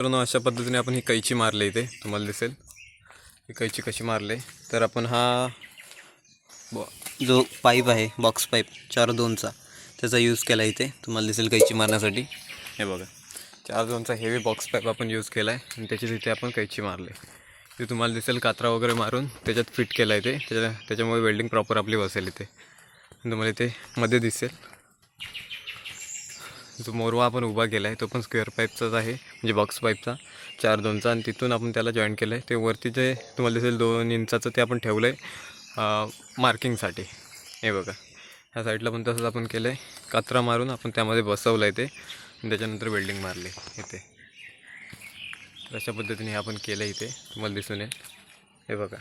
मित्रांनो अशा पद्धतीने आपण ही कैची मारली इथे. तुम्हाला दिसेल. ही कैची कशी मारली. तर आपण हा ब जो पाईप आहे बॉक्स पाईप चार दोनचा त्याचा यूज केला इथे. तुम्हाला दिसेल कैची मारण्यासाठी. हे बघा. चार दोनचा हेवी बॉक्स पाईप आपण यूज केला आहे आणि त्याची तिथे आपण कैची मारली. ते तुम्हाला दिसेल कात्रा वगैरे मारून त्याच्यात फिट केला आहे ते. त्याच्या त्याच्यामुळे वेल्डिंग प्रॉपर आपली बसेल इथे. तुम्हाला इथे मध्ये दिसेल. जो मोरवा आपण उभा केला आहे तो पण स्क्वेअर पाईपचाच आहे म्हणजे बॉक्स पाईपचा चार दोनचा आणि तिथून आपण त्याला जॉईन केलं आहे ते वरती जे तुम्हाला दिसेल दोन इंचाचं ते आपण ठेवलं आहे मार्किंगसाठी हे बघा. ह्या साईडला पण तसंच आपण केलं आहे कात्रा मारून आपण त्यामध्ये बसवलं आहे ते त्याच्यानंतर वेल्डिंग मारली इथे. तर अशा पद्धतीने हे आपण केलं इथे. तुम्हाला दिसून येईल. हे बघा.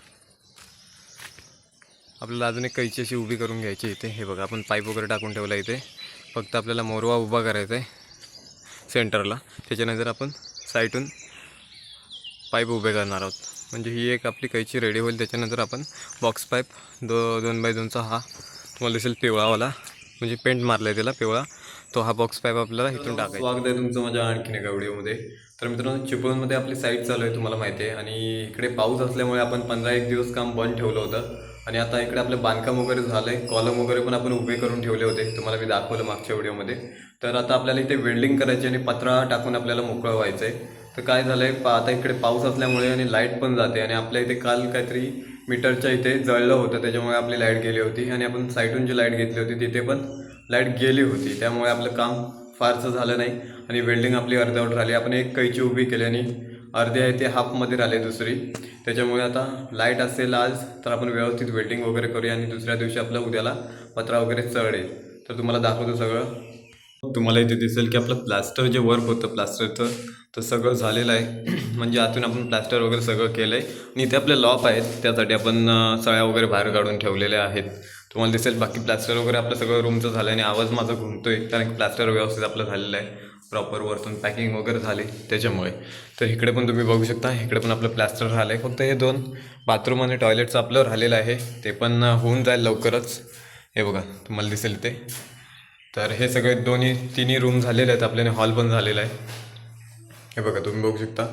आपल्याला अजून एक कैची अशी उभी करून घ्यायची इथे. हे बघा. आपण पाईप वगैरे टाकून ठेवला इथे. फक्त आपल्याला मोरवा उभा करायचा आहे. सेंटरला त्याच्यानंतर आपण साईटून पाईप उभे करणार आहोत. म्हणजे ही एक आपली कैची रेडी होईल. त्याच्यानंतर आपण बॉक्स पाईप दो दोन बाय दोनचा हा तुम्हाला दिसेल पिवळावाला. म्हणजे पेंट मारला आहे त्याला पिवळा. तो हा बॉक्स पाईप आपल्याला इथून टाकायचा. स्वागत आहे तुमचं माझ्या आणखीन एका व्हिडिओमध्ये. तर मित्रांनो चिपळूणमध्ये आपली साईट चालू आहे तुम्हाला माहिती आहे. आणि इकडे पाऊस असल्यामुळे आपण पंधरा एक दिवस काम बंद ठेवलं होतं. आणि आता इकडे आपलं बांधकाम वगैरे झालं आहे कॉलम वगैरे पण आपण उभे करून ठेवले होते. तुम्हाला मी दाखवलं मागच्या व्हिडिओमध्ये. तर आता आपल्याला इथे वेल्डिंग करायची आणि पत्रा टाकून आपल्याला मोकळं व्हायचं आहे तर काय झालं आहे पा आता इकडे पाऊस असल्यामुळे आणि लाइट पण जाते आणि आपल्या इथे काल काहीतरी मीटरच्या इथे जळलं होतं. त्याच्यामुळे आपली लाइट गेली होती आणि आपण साईटून जी लाइट घेतली होती तिथे पण लाइट गेली होती. त्यामुळे आपलं काम फारसं झालं नाही आणि वेल्डिंग आपली अर्धवट राहिली. आपण एक कैची उभी केली आणि अर्धे आहे ते हाफमध्ये राहिले दुसरी. त्याच्यामुळे आता लाइट असेल आज तर आपण व्यवस्थित वेल्डिंग वगैरे करूया आणि दुसऱ्या दिवशी आपलं उद्याला पत्रा वगैरे चढेल. तर तुम्हाला दाखवतो सगळं. तुम्हाला इथे दिसेल की आपलं प्लास्टर जे वर्क होतं प्लास्टरचं तर सगळं झालेलं आहे. म्हणजे आतून आपण प्लास्टर वगैरे सगळं केलं आहे आणि इथे आपले लॉप आहेत त्यासाठी आपण सळ्या वगैरे बाहेर काढून ठेवलेल्या आहेत. तुम्हाला दिसेल बाकी प्लास्टर वगैरे आपलं सगळं रूमचं झालं आहे आणि आवाज माझा घुमतो आहे कारण की प्लास्टर व्यवस्थित आपलं झालेलं आहे. प्रॉपर वरतून पॅकिंग वगैरे झाली त्याच्यामुळे. तर इकडे पण तुम्ही बघू शकता इकडे पण आपलं प्लॅस्टर राहिलं आहे फक्त हे दोन बाथरूम आणि टॉयलेटचं आपलं राहिलेलं आहे. ते पण होऊन जाईल लवकरच. हे बघा तुम्हाला दिसेल ते. तर हे सगळे दोन्ही तिन्ही रूम झालेले आहेत. आपल्याने हॉल पण झालेला आहे. हे बघा तुम्ही बघू शकता.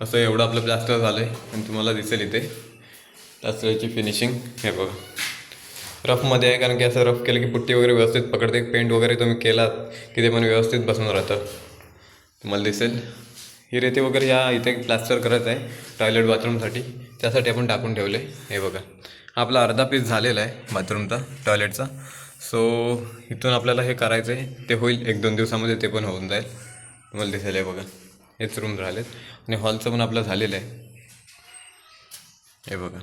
असं एवढं आपलं प्लॅस्टर झालं आहे आणि तुम्हाला दिसेल इथे प्लॅस्टरची फिनिशिंग हे बघा. रफमध्ये आहे कारण की असं रफ केलं की पुट्टी वगैरे व्यवस्थित पकडते पेंट वगैरे तुम्ही केलात की ते पण व्यवस्थित बसून राहतं. तुम्हाला दिसेल. ही रेती वगैरे या इथे प्लास्टर करत आहे टॉयलेट बाथरूमसाठी त्यासाठी आपण टाकून ठेवले. हे बघा. आपला अर्धा पीस झालेला आहे बाथरूमचा टॉयलेटचा सो इथून आपल्याला हे करायचं आहे ते होईल एक दोन दिवसामध्ये ते पण होऊन जाईल. तुम्हाला दिसेल हे बघा. हेच रूम राहिलेत आणि हॉलचं पण आपलं झालेलं आहे. हे बघा.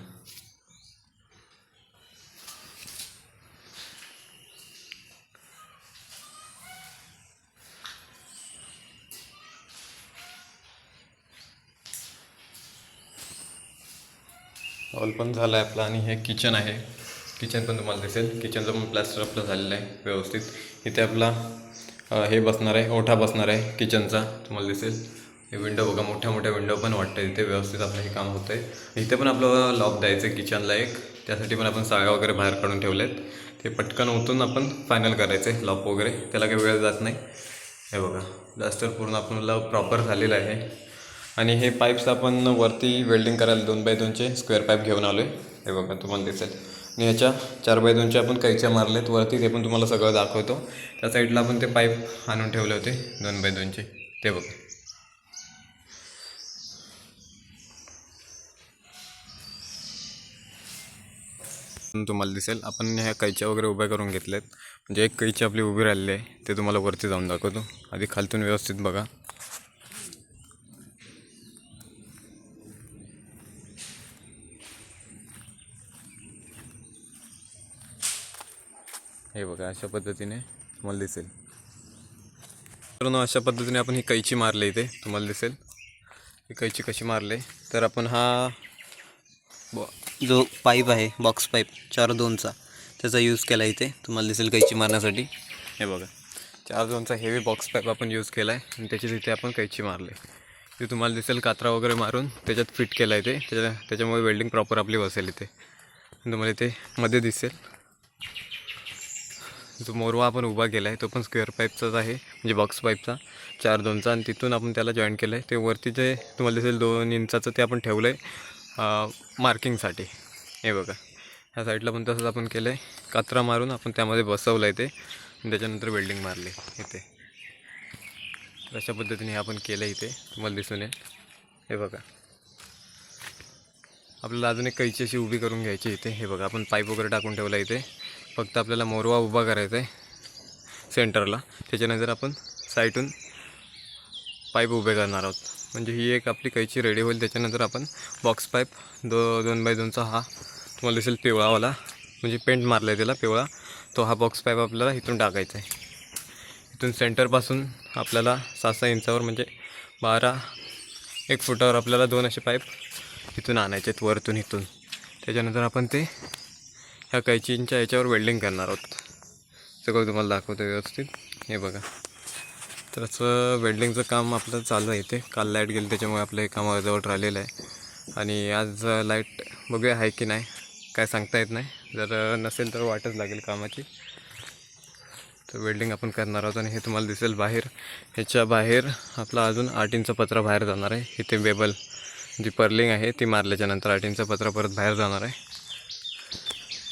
हॉल पण झाला आहे आपला आणि हे किचन आहे. किचन पण तुम्हाला दिसेल. किचनचं पण प्लास्टर आपलं झालेलं आहे व्यवस्थित. इथे आपला हे बसणार आहे ओठा बसणार आहे किचनचा तुम्हाला दिसेल. हे विंडो बघा मोठ्या मोठ्या विंडो पण वाटतं इथे. व्यवस्थित आपलं हे काम होतं आहे इथे पण आपलं लॉक द्यायचं आहे किचनला एक. त्यासाठी पण आपण सागा वगैरे बाहेर काढून ठेवलेत. ते पटकन ओतून आपण फायनल करायचं आहे लॉक वगैरे. त्याला काही वेळ जात नाही. हे बघा. प्लास्टर पूर्ण आपल्याला प्रॉपर झालेलं आहे. आणि हे पाईप्स आपण वरती वेल्डिंग करायला दोन बाय दोनचे स्क्वेअर पाईप घेऊन आलो आहे हे बघा तुम्हाला दिसेल. आणि ह्याच्या चार बाय दोनचे आपण कैच्या मारलेत. वरती ते पण तुम्हाला सगळं दाखवतो. त्या साईडला आपण ते पाईप आणून ठेवले होते दोन बाय दोनचे. ते बघा. तुम्हाला दिसेल. आपण ह्या कैच्या वगैरे उभ्या करून घेतल्यात. म्हणजे एक कैची आपली उभी राहिलेली आहे ते तुम्हाला वरती जाऊन दाखवतो. आधी खालतून व्यवस्थित बघा. हे बघा अशा पद्धतीने तुम्हाला दिसेल. मित्रांनो अशा पद्धतीने आपण ही कैची मारली इथे. तुम्हाला दिसेल. ही कैची कशी मारली? तर आपण हा ब जो पाईप आहे बॉक्स पाईप चार दोनचा त्याचा यूज केला इथे. तुम्हाला दिसेल कैची मारण्यासाठी. हे बघा चार दोनचा हेवी बॉक्स पाईप आपण यूज केला आहे आणि त्याची तिथे आपण कैची मारली. ते तुम्हाला दिसेल कात्रा वगैरे मारून त्याच्यात फिट केला आहे ते. त्याच्या त्याच्यामुळे वेल्डिंग प्रॉपर आपली बसेल इथे. तुम्हाला इथे मध्ये दिसेल. जो मोरवा आपण उभा केला आहे तो पण स्क्वेअर पाईपचाच आहे म्हणजे बॉक्स पाईपचा चार दोनचा आणि तिथून आपण त्याला जॉईन केलं आहे ते वरती जे तुम्हाला दिसेल दोन इंचाचं ते आपण ठेवलं आहे मार्किंगसाठी हे बघा. ह्या साईडला पण तसंच आपण केलं आहे कात्रा मारून आपण त्यामध्ये बसवलं आहे ते. आणि त्याच्यानंतर वेल्डिंग मारली इथे. तर अशा पद्धतीने हे आपण केलं इथे. तुम्हाला दिसून येईल. हे बघा. आपल्याला अजून एक कैची अशी उभी करून घ्यायची इथे. हे बघा. आपण पाईप वगैरे टाकून ठेवला इथे. फक्त आपल्याला मोरवा उभा करायचा आहे सेंटरला. त्याच्यानंतर आपण साईटून पाईप उभे करणार आहोत. म्हणजे ही एक आपली कैची रेडी होईल. त्याच्यानंतर आपण बॉक्स पाईप दो दोन बाय दोनचा हा तुम्हाला दिसेल पिवळावाला. म्हणजे पेंट मारला आहे त्याला पिवळा. तो हा बॉक्स पाईप आपल्याला इथून टाकायचा आहे. इथून सेंटरपासून आपल्याला सात सहा इंचावर म्हणजे बारा एक फुटावर आपल्याला दोन असे पाईप इथून आणायचे आहेत वरतून इथून. त्याच्यानंतर आपण ते ह्या कैचींच्या याच्यावर वेल्डिंग करणार आहोत. सगळं तुम्हाला दाखवतो व्यवस्थित. हे बघा. तर असं वेल्डिंगचं काम आपलं चालू आहे इथे. काल लाइट गेली त्याच्यामुळे आपलं हे काम अर्धवट राहिलेलं आहे. आणि आज लाइट बघूया आहे की नाही. काय सांगता येत नाही. जर नसेल तर वाटच लागेल कामाची. तर वेल्डिंग आपण करणार आहोत आणि हे तुम्हाला दिसेल बाहेर. ह्याच्या बाहेर आपला अजून आठ इंच पत्रा बाहेर जाणार आहे. इथे बेबल जी पर्लिंग आहे ती मारल्याच्यानंतर आठ इंच पत्रा परत बाहेर जाणार आहे.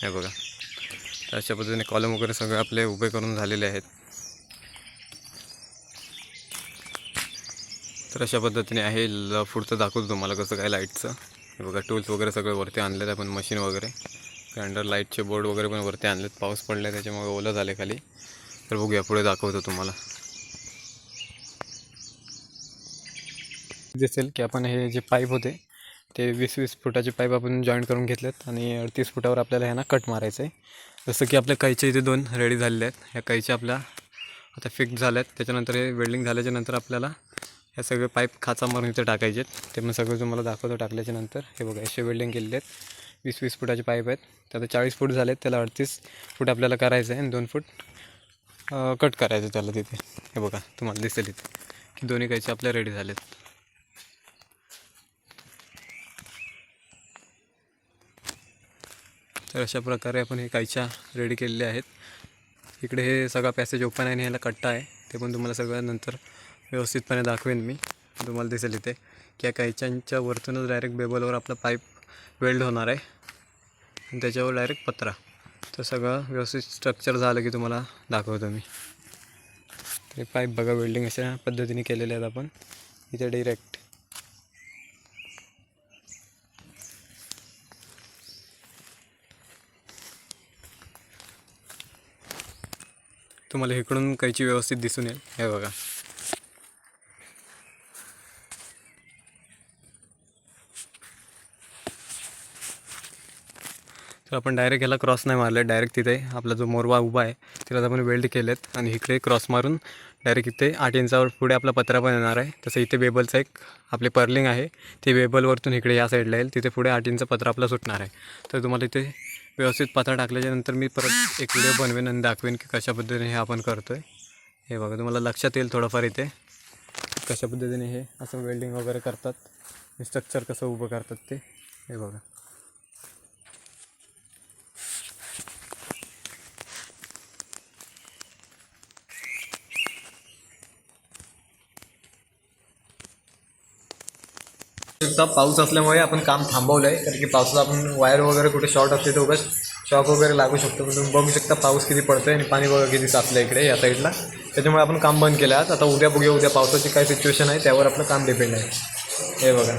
हे बघा. तर अशा पद्धतीने कॉलम वगैरे सगळे आपले उभे करून झालेले आहेत. तर अशा पद्धतीने आहे ल पुढचं दाखवतो तुम्हाला कसं काय लाईटचं हे बघा टूल्स वगैरे सगळे वरती आणलेत आपण मशीन वगैरे. अंडर लाईटचे बोर्ड वगैरे पण वरती आणलेत. पाऊस पडला त्याच्यामुळे ओलं झाले खाली. तर बघूया पुढे दाखवतो तुम्हाला. दिसेल की आपण हे जे पाईप होते ते वीस वीस फुटाचे पाईप आपण जॉईंट करून घेतलेत आणि अडतीस फुटावर आपल्याला ह्यांना कट मारायचं आहे जसं की आपल्या कैच्या इथे दोन रेडी झालेले आहेत. ह्या कैच्या आपल्या आता फिक्स झाल्यात. त्याच्यानंतर हे वेल्डिंग झाल्याच्यानंतर आपल्याला ह्या सगळे पाईप खाचा मारून इथे टाकायचे आहेत ते मग सगळं तुम्हाला दाखवतो टाकल्याच्या नंतर. हे बघा असे वेल्डिंग केलेले आहेत. वीस वीस फुटाचे पाईप आहेत. त्यात चाळीस फूट झालेत. त्याला अडतीस फूट आपल्याला करायचं आहे आणि दोन फूट कट करायचं त्याला तिथे. हे बघा तुम्हाला दिसेल इथे की दोन्ही कैचे आपल्या रेडी झालेत. तर अशा प्रकारे आपण हे कायच्या रेडी केलेल्या आहेत. इकडे हे सगळा पॅसेज ओपन आहे आणि ह्याला कट्टा आहे. ते पण तुम्हाला सगळं नंतर व्यवस्थितपणे दाखवेन मी. तुम्हाला दिसेल इथे की या कायच्यांच्या वरतूनच डायरेक्ट बेबलवर आपला पाईप वेल्ड होणार आहे. आणि त्याच्यावर डायरेक्ट पत्रा. तर सगळं व्यवस्थित स्ट्रक्चर झालं की तुम्हाला दाखवतो मी. तरी पाईप बघा वेल्डिंग अशा पद्धतीने केलेले आहेत आपण. इथे डिरेक्ट तुम्हाला इकडून कैची व्यवस्थित दिसून येईल. हे बघा. तर आपण डायरेक्ट ह्याला क्रॉस नाही मारले. डायरेक्ट तिथे आपला जो मोरवा उभा आहे तिला आपण वेल्ड केलेत आणि इकडे क्रॉस मारून डायरेक्ट इथे आठ इंचावर पुढे आपला पत्रा पण येणार आहे. तसं इथे बेबलचं एक आपले पर्लिंग आहे. ते बेबलवरतून इकडे या साईडला येईल. तिथे पुढे आठ इंचा पत्रा आपला सुटणार आहे. तर तुम्हाला इथे व्यवस्थित पत्रा टाकल्याच्यानंतर मी परत एक व्हिडिओ बनवेन आणि दाखवेन की कशा पद्धतीने हे आपण करतो आहे हे बघा तुम्हाला लक्षात येईल थोडंफार इथे. कशा पद्धतीने हे असं वेल्डिंग वगैरे करतात. स्ट्रक्चर कसं उभं करतात ते. हे बघा. एकदा पाऊस असल्यामुळे आपण काम थांबवलं आहे कारण की पावसात आपण वायर वगैरे कुठे शॉर्ट असते तर उगाच शॉक वगैरे लागू शकतो. पण तुम्ही बघू शकता पाऊस किती पडतो आहे आणि पाणी वगैरे किती साचलं इकडे या साईडला त्याच्यामुळे आपण काम बंद केलं. आहे आता उद्या बघूया उद्या पावसाची काय सिच्युएशन आहे त्यावर आपलं काम डिपेंड आहे. हे बघा.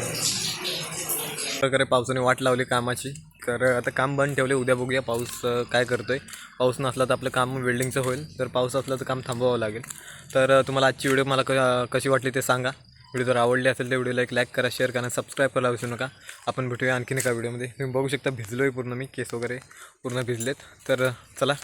वगैरे पावसाने वाट लावली कामाची. तर आता काम बंद ठेवले उद्या बघूया पाऊस काय काय करतोय. पाऊस नसला तर आपलं काम वेल्डिंगचं होईल. तर पाऊस असलं तर काम थांबवावं लागेल. तर तुम्हाला आजची व्हिडिओ मला क कशी वाटली ते सांगा. व्हिडिओ जर आवडली असेल तर व्हिडिओला एक लाईक करा शेअर करा सबस्क्राईब करायला विसरू नका. आपण भेटूया आणखीन एका व्हिडिओमध्ये तुम्ही बघू शकता भिजलो आहे पूर्ण मी केस वगैरे पूर्ण भिजलेत. तर चला.